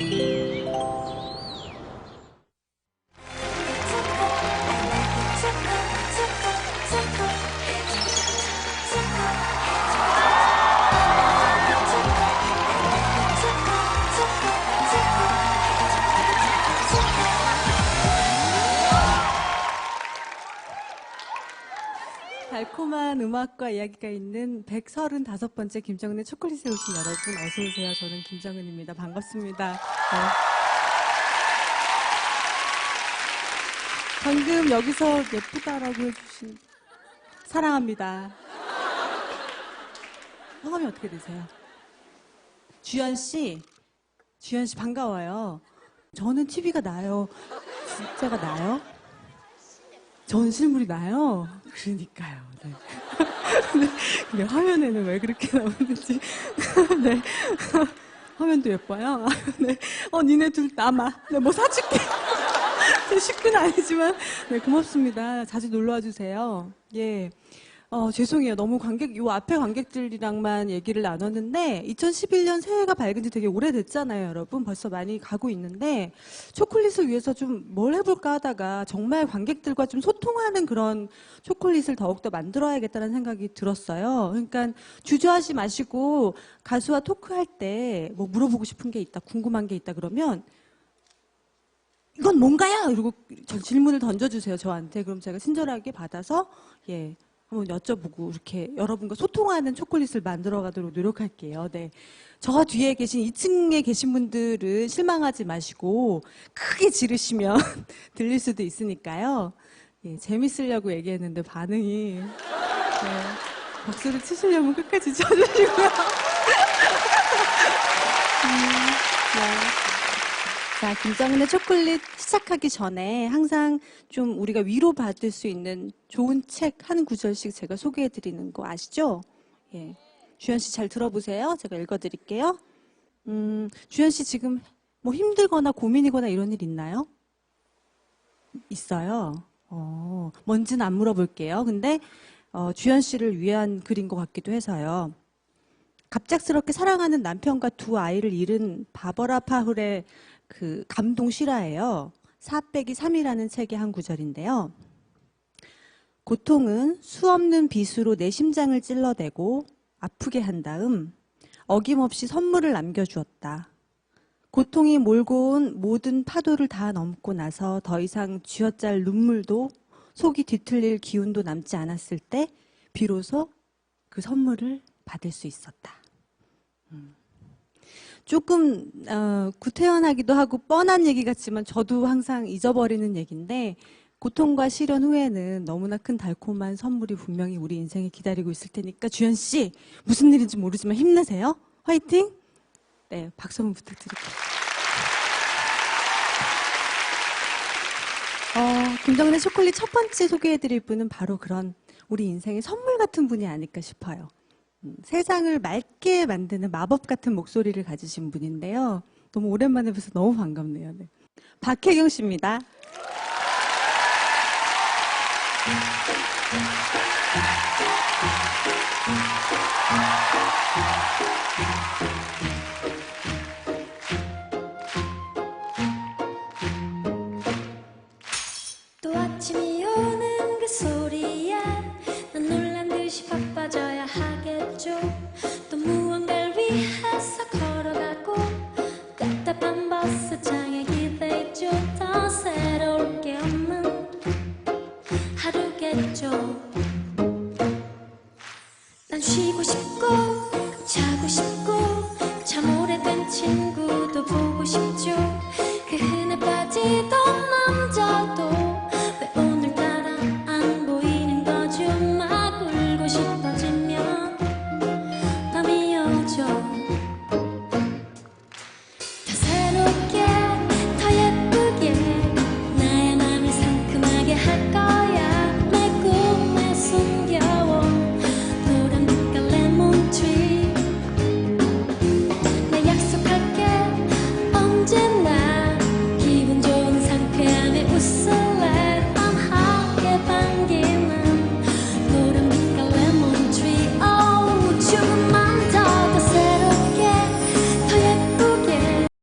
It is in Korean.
Thank you. 달콤한 음악과 이야기가 있는 135번째 김정은의 초콜릿에 오신 여러분 어서 오세요. 저는 김정은입니다. 반갑습니다. 네. 방금 여기서 예쁘다라고 해주신 사랑합니다. 성함이 어떻게 되세요? 주연 씨, 주연 씨 반가워요. 저는 TV가 나요. 진짜가 나요? 전 실물이 나요? 그러니까요. 네. 근데, 화면에는 왜 그렇게 나오는지. 네. 화면도 예뻐요. 네. 어, 니네 둘 남아. 네, 뭐 사줄게. 제 식구는 아니지만, 네, 고맙습니다. 자주 놀러 와 주세요. 예. 어, 죄송해요. 너무 관객, 요 앞에 관객들이랑만 얘기를 나눴는데, 2011년 새해가 밝은 지 되게 오래됐잖아요, 여러분. 벌써 많이 가고 있는데, 초콜릿을 위해서 좀 뭘 해볼까 하다가, 정말 관객들과 좀 소통하는 그런 초콜릿을 더욱더 만들어야겠다는 생각이 들었어요. 그러니까, 주저하지 마시고, 가수와 토크할 때, 뭐 물어보고 싶은 게 있다, 궁금한 게 있다, 그러면, 이건 뭔가요? 저 질문을 던져주세요, 저한테. 그럼 제가 친절하게 받아서, 예, 한번 여쭤보고 이렇게 여러분과 소통하는 초콜릿을 만들어 가도록 노력할게요. 네. 저 뒤에 계신 2층에 계신 분들은 실망하지 마시고 크게 지르시면 들릴 수도 있으니까요. 예, 재밌으려고 얘기했는데 반응이 네, 박수를 치시려면 끝까지 쳐주시고요. 음, 네. 자, 김정은의 초콜릿 시작하기 전에 항상 좀 우리가 위로받을 수 있는 좋은 책 한 구절씩 제가 소개해 드리는 거 아시죠? 예. 주현 씨 잘 들어보세요. 제가 읽어 드릴게요. 음, 주현 씨 지금 뭐 힘들거나 고민이거나 이런 일 있나요? 있어요. 어, 뭔지는 안 물어볼게요. 근데 어, 주현 씨를 위한 글인 것 같기도 해서요. 갑작스럽게 사랑하는 남편과 두 아이를 잃은 바버라 파훌의 그 감동 실화예요. 4 빼기 3이라는 책의 한 구절인데요. 고통은 수 없는 비수로 내 심장을 찔러대고 아프게 한 다음 어김없이 선물을 남겨주었다. 고통이 몰고 온 모든 파도를 다 넘고 나서 더 이상 쥐어짤 눈물도 속이 뒤틀릴 기운도 남지 않았을 때 비로소 그 선물을 받을 수 있었다. 음. 조금 어, 구태연하기도 하고 뻔한 얘기 같지만 저도 항상 잊어버리는 얘기인데 고통과 시련 후에는 너무나 큰 달콤한 선물이 분명히 우리 인생에 기다리고 있을 테니까 주현 씨 무슨 일인지 모르지만 힘내세요. 화이팅! 네, 박수 한번 부탁드릴게요. 어, 김정은의 초콜릿 첫 번째 소개해드릴 분은 바로 그런 우리 인생의 선물 같은 분이 아닐까 싶어요. 음, 세상을 맑게 만드는 마법 같은 목소리를 가지신 분인데요. 너무 오랜만에 뵈서 너무 반갑네요. 네. 박혜경 씨입니다. 또 무언가를 위해서 걸어가고 답답한 버스장에 기대있죠 더 새로울 게 없는 하루겠죠. 난 쉬고 싶고 자고 싶고 참 오래된 친구도 보고 싶죠. 그 흔해 빠지던 남자도